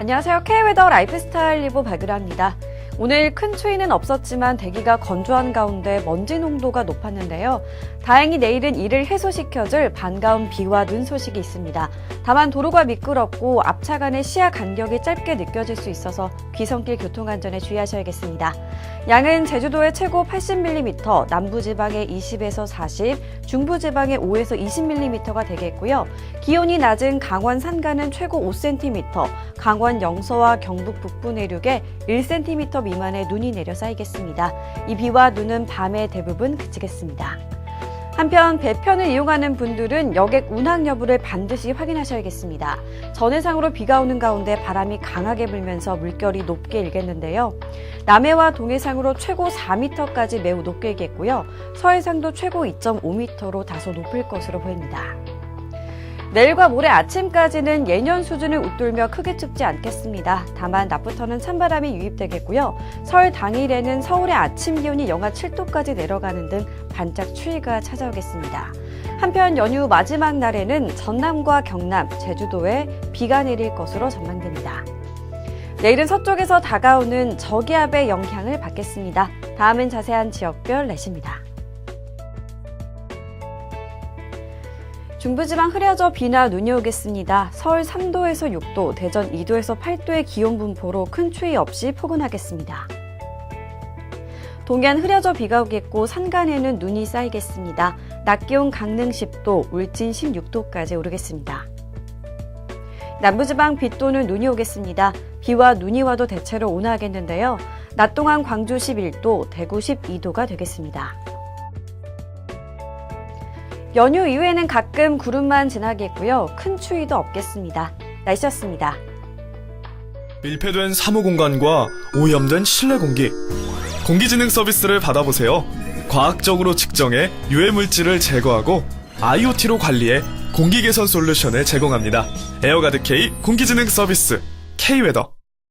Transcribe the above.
안녕하세요. K웨더 라이프스타일 리보 박유라입니다. 오늘 큰 추위는 없었지만 대기가 건조한 가운데 먼지 농도가 높았는데요. 다행히 내일은 이를 해소시켜줄 반가운 비와 눈 소식이 있습니다. 다만 도로가 미끄럽고 앞차 간의 시야 간격이 짧게 느껴질 수 있어서 귀성길 교통안전에 주의하셔야겠습니다. 양은 제주도의 최고 80mm, 남부지방의 20에서 40, 중부지방의 5에서 20mm가 되겠고요. 기온이 낮은 강원 산간은 최고 5cm, 강원 영서와 경북 북부 내륙에 1cm 미만의 눈이 내려 쌓이겠습니다. 이 비와 눈은 밤에 대부분 그치겠습니다. 한편 배편을 이용하는 분들은 여객 운항 여부를 반드시 확인하셔야겠습니다. 전해상으로 비가 오는 가운데 바람이 강하게 불면서 물결이 높게 일겠는데요. 남해와 동해상으로 최고 4m까지 매우 높게 일겠고요. 서해상도 최고 2.5m로 다소 높을 것으로 보입니다. 내일과 모레 아침까지는 예년 수준을 웃돌며 크게 춥지 않겠습니다. 다만 낮부터는 찬바람이 유입되겠고요. 설 당일에는 서울의 아침 기온이 영하 7도까지 내려가는 등 반짝 추위가 찾아오겠습니다. 한편 연휴 마지막 날에는 전남과 경남, 제주도에 비가 내릴 것으로 전망됩니다. 내일은 서쪽에서 다가오는 저기압의 영향을 받겠습니다. 다음은 자세한 지역별 날씨입니다. 중부지방 흐려져 비나 눈이 오겠습니다. 서울 3도에서 6도, 대전 2도에서 8도의 기온 분포로 큰 추위 없이 포근하겠습니다. 동해안 흐려져 비가 오겠고 산간에는 눈이 쌓이겠습니다. 낮 기온 강릉 10도, 울진 16도까지 오르겠습니다. 남부지방 비 또는 눈이 오겠습니다. 비와 눈이 와도 대체로 온화하겠는데요. 낮 동안 광주 11도, 대구 12도가 되겠습니다. 연휴 이후에는 가끔 구름만 지나겠고요. 큰 추위도 없겠습니다. 날씨였습니다. 밀폐된 사무 공간과 오염된 실내 공기. 공기진흥 서비스를 받아보세요. 과학적으로 측정해 유해 물질을 제거하고 IoT로 관리해 공기 개선 솔루션을 제공합니다. 에어가드 K 공기진흥 서비스 K웨더